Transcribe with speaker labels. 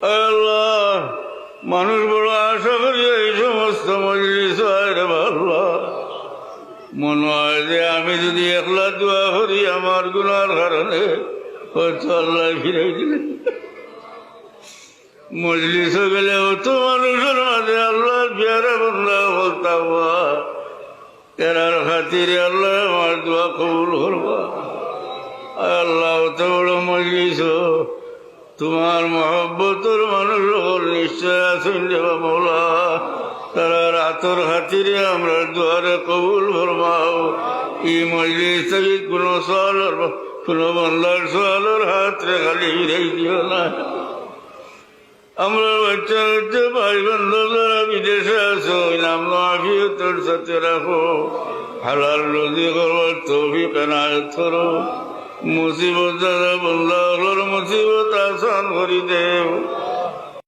Speaker 1: আল্লাহ, মানুষ বড় আশা করি এই সমস্ত মনে হয় যে আমি যদি একলা দোয়া করি, আমার গুনার কারণে আল্লাহ ফিরে দিলেন মজলিস গেলে অত মানুষের মাঝে আল্লাহ বিয়ারে বন্ধা বলতাম এরার খাতিরে আল্লাহ আমার দোয়া কবুল করবা। আল্লাহ, অত বড় মজলিস তোমার মহব্বতর মানুষ নিশ্চয় আছেন দেবা তারা রাতর খাতিরে আমরা দুয়ারে কবুল ফরমাও। ই মজলিস থেকে কোনো সওয়ালের কোনো বন্ধার সওয়ালের হাতরে খালি ফিরাই দিও না। আমরা বাচ্চা হচ্ছে ভাই বন্ধু যারা বিদেশে আছো নাম আফিয়তর সাথে রাখো। হালাল রোজি করবার তৌফিক এনায়ত মুসিবত যারা হলোর মুসিবত আসান করি দেও